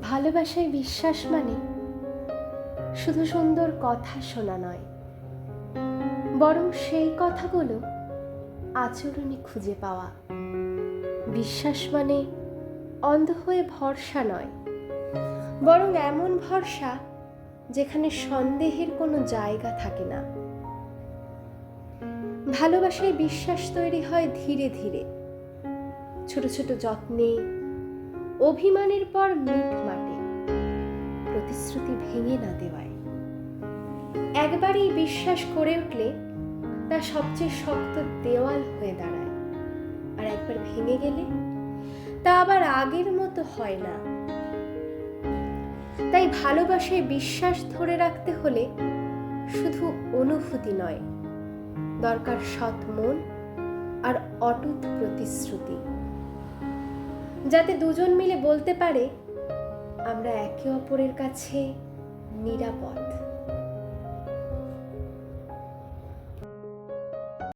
ভালোবাসায় বিশ্বাস মানে শুধু সুন্দর কথা শোনা নয়, বরং সেই কথাগুলো আচরণে খুঁজে পাওয়া। বিশ্বাস মানে অন্ধ হয়ে ভরসা নয়, বরং এমন ভরসা যেখানে সন্দেহের কোনো জায়গা থাকে না। ভালোবাসায় বিশ্বাস তৈরি হয় ধীরে ধীরে। ছোট ছোট যত্নে অভিমানের পর মিট মাটে। প্রতিশ্রুতি ভেঙে না দেওয়ায়। একবারই বিশ্বাস করে উঠলে তা সবচেয়ে শক্ত দেওয়াল হয়ে দাঁড়ায়। আর একবার ভেঙে গেলে তা আবার আগের মতো হয় না। তাই ভালোবাসায় বিশ্বাস ধরে রাখতে হলে শুধু অনুভূতি নয়, দরকার সৎ মন আর অটুট প্রতিশ্রুতি। যাতে দুজন মিলে বলতে পারে আমরা একে অপরের কাছে নিরাপদ।